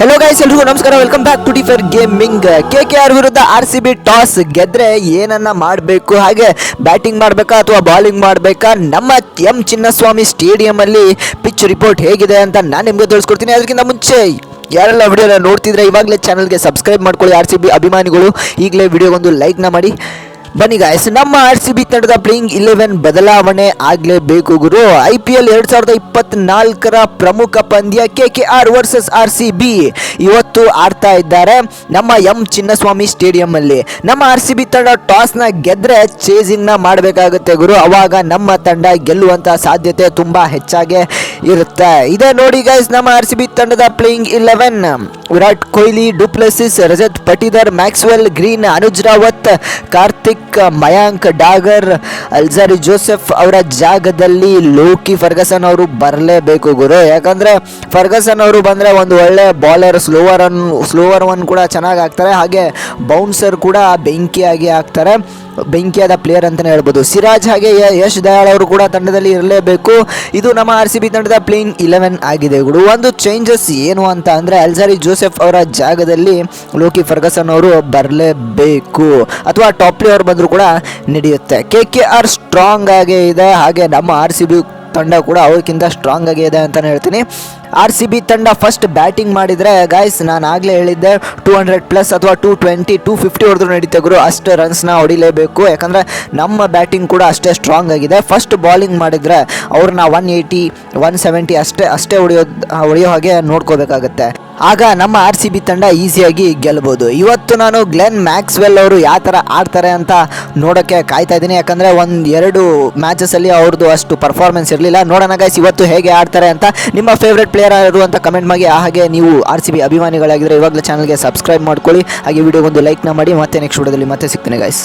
Hello guys ಎಲ್ರಿಗೂ ನಮಸ್ಕಾರ. Welcome back to differ gaming K K R ವಿರುದ್ಧ R C B toss ಗೆದ್ರೆ ಏನನ್ನ ಮಾಡಬೇಕು? ಹಾಗೆ ಬ್ಯಾಟಿಂಗ್ ಮಾಡಬೇಕಾ ಅಥವಾ ಬಾಲಿಂಗ್ ಮಾಡಬೇಕಾ? ನಮ್ಮ ಎಂ ಚಿನ್ನಸ್ವಾಮಿ ಸ್ಟೇಡಿಯಂ ಅಲ್ಲಿ ಪಿಚ್ ರಿಪೋರ್ಟ್ ಹೇಗಿದೆ ಅಂತ ನಾನು ನಿಮಗೆ ತಿಳಿಸ್ಕೊಡ್ತೀನಿ ಅದಕ್ಕಿಂತ ಮುಂಚೆ ಯಾರೆಲ್ಲ ವಿಡಿಯೋನ ನೋಡ್ತಿದ್ರೆ ಇವಾಗಲೇ ಚಾನಲ್ಗೆ ಸಬ್ಸ್ಕ್ರೈಬ್ ಮಾಡ್ಕೊಳ್ಳಿ. ಆರ್ ಸಿ ಬಿ ಅಭಿಮಾನಿಗಳು, ಈಗಲೇ ವಿಡಿಯೋಗೊಂದು ಲೈಕ್ನ ಮಾಡಿ. ಬನ್ನಿ ಗಾಯ್ಸ್ ನಮ್ಮ ಆರ್ ಸಿ ಬಿ ತಂಡದ ಪ್ಲೇಯಿಂಗ್ ಇಲೆವೆನ್ ಬದಲಾವಣೆ ಆಗಲೇಬೇಕು ಗುರು. ಐ ಪಿ ಎಲ್ ಎರಡು ಸಾವಿರದ ಇಪ್ಪತ್ನಾಲ್ಕರ ಪ್ರಮುಖ ಪಂದ್ಯ K K R versus R C B ಇವತ್ತು ಆಡ್ತಾ ಇದ್ದಾರೆ ನಮ್ಮ ಎಂ ಚಿನ್ನಸ್ವಾಮಿ ಸ್ಟೇಡಿಯಂ ಅಲ್ಲಿ. ನಮ್ಮ ಆರ್ ಸಿ ಬಿ ತಂಡ ಟಾಸ್ನ ಗೆದ್ರೆ ಚೇಸಿಂಗ್ನ ಮಾಡಬೇಕಾಗುತ್ತೆ ಗುರು. ಅವಾಗ ನಮ್ಮ ತಂಡ ಗೆಲ್ಲುವಂತ ಸಾಧ್ಯತೆ ತುಂಬಾ ಹೆಚ್ಚಾಗಿ ಇರುತ್ತೆ. ಇದೇ ನೋಡಿ ಗೈಸ್ ನಮ್ಮ ಆರ್ ಸಿ ಬಿ ತಂಡದ playing eleven Virat Kohli Du Plessis Rajat, Patidar Maxwell Green Anuj Rawat, Karthik Mayank Dagar Alzarri Joseph ಅವರ ಜಾಗದಲ್ಲಿ ಲೋಕಿ ಫರ್ಗಸನ್ ಅವರು ಬರಲೇಬೇಕು ಗುರು. ಯಾಕಂದರೆ ಫರ್ಗಸನ್ ಅವರು ಬಂದರೆ ಒಂದು ಒಳ್ಳೆ bowler slower and slower one ಕೂಡ ಚೆನ್ನಾಗಿ ಹಾಕ್ತಾರೆ. ಹಾಗೆ ಬೌನ್ಸರ್ ಕೂಡ ಬೆಂಕಿಯಾಗಿ ಆಗ್ತಾರೆ ಬೆಂಕಿಯಾದ ಪ್ಲೇಯರ್ ಅಂತಲೇ ಹೇಳ್ಬೋದು. ಸಿರಾಜ್ ಹಾಗೆ ಯಶ್ ದಯಾಳ್ ಅವರು ಕೂಡ ತಂಡದಲ್ಲಿ ಇರಲೇಬೇಕು. ಇದು ನಮ್ಮ ಆರ್ ಸಿ ಬಿ ತಂಡದ ಪ್ಲೇಯಿಂಗ್ ಇಲೆವೆನ್ ಆಗಿದೆ ಗುಡು ಒಂದು ಚೇಂಜಸ್ ಏನು ಅಂತ ಅಂದರೆ ಅಲ್ಜಾರಿ ಜೋಸೆಫ್ ಅವರ ಜಾಗದಲ್ಲಿ ಲೋಕಿ ಫರ್ಗಸನ್ ಅವರು ಬರಲೇಬೇಕು. ಅಥವಾ ಟಾಪ್ಲಿ ಪ್ಲೇಯರ್ ಬಂದರೂ ಕೂಡ ನಡೆಯುತ್ತೆ. ಕೆ ಕೆ ಆರ್ ಸ್ಟ್ರಾಂಗ್ ಆಗೇ ಇದೆ. ಹಾಗೆ ನಮ್ಮ ಆರ್ ಸಿ ಬಿ ತಂಡ ಕೂಡ ಅವ್ರಿಗಿಂತ ಸ್ಟ್ರಾಂಗ್ ಆಗಿ ಇದೆ ಅಂತಲೇ ಹೇಳ್ತೀನಿ. ಆರ್ ಸಿ ಬಿ ತಂಡ ಫಸ್ಟ್ ಬ್ಯಾಟಿಂಗ್ ಮಾಡಿದರೆ ಗಾಯ್ಸ್ ನಾನು ಆಗಲೇ ಹೇಳಿದ್ದೆ ಟೂ ಹಂಡ್ರೆಡ್ ಪ್ಲಸ್ ಅಥವಾ ಟೂ ಟ್ವೆಂಟಿ ಟೂ ಫಿಫ್ಟಿ ಹೊಡೆದ್ರು ನಡೀತೆ ಗುರು, ಅಷ್ಟು ರನ್ಸ್ನ ಹೊಡಿಲೇಬೇಕು. ಯಾಕಂದರೆ ನಮ್ಮ ಬ್ಯಾಟಿಂಗ್ ಕೂಡ ಅಷ್ಟೇ ಸ್ಟ್ರಾಂಗ್ ಆಗಿದೆ. ಫಸ್ಟ್ ಬಾಲಿಂಗ್ ಮಾಡಿದರೆ ಅವ್ರನ್ನ ಒನ್ ಏಯ್ಟಿ ಒನ್ ಸೆವೆಂಟಿ ಅಷ್ಟೇ ಅಷ್ಟೇ ಹೊಡೆಯೋದು ಹೊಡೆಯೋ ಹಾಗೆ ನೋಡ್ಕೋಬೇಕಾಗತ್ತೆ. ಆಗ ನಮ್ಮ ಆರ್ ಸಿ ಬಿ ತಂಡ ಈಸಿಯಾಗಿ ಗೆಲ್ಬೋದು. ಇವತ್ತು ನಾನು ಗ್ಲೆನ್ ಮ್ಯಾಕ್ಸ್ವೆಲ್ ಅವರು ಯಾವ ಥರ ಆಡ್ತಾರೆ ಅಂತ ನೋಡೋಕ್ಕೆ ಕಾಯ್ತಾ ಇದ್ದೀನಿ. ಯಾಕಂದರೆ ಒಂದು ಎರಡು ಮ್ಯಾಚಸಲ್ಲಿ ಅವ್ರದ್ದು ಅಷ್ಟು ಪರ್ಫಾರ್ಮೆನ್ಸ್ ಇರಲಿಲ್ಲ. ನೋಡೋಣ ಗೈಸ್ ಇವತ್ತು ಹೇಗೆ ಆಡ್ತಾರೆ ಅಂತ ನಿಮ್ಮ ಫೇವ್ರೆಟ್ ಪ್ಲೇಯರ್ ಯಾರು ಅಂತ ಕಮೆಂಟ್ ಮಾಡಿ. ಹಾಗೆ ನೀವು ಆರ್ ಸಿ ಬಿ ಅಭಿಮಾನಿಗಳಾಗಿದ್ದರೆ ಇವಾಗಲೇ ಚಾನಲ್ಗೆ ಸಬ್ಸ್ಕ್ರೈಬ್ ಮಾಡ್ಕೊಳ್ಳಿ. ಹಾಗೆ ವಿಡಿಯೋಗೊಂದು ಲೈಕ್ನ ಮಾಡಿ. ಮತ್ತೆ ನೆಕ್ಸ್ಟ್ ವಿಡಿಯೋದಲ್ಲಿ ಮತ್ತೆ ಸಿಗ್ತೀನಿ ಗೈಸ್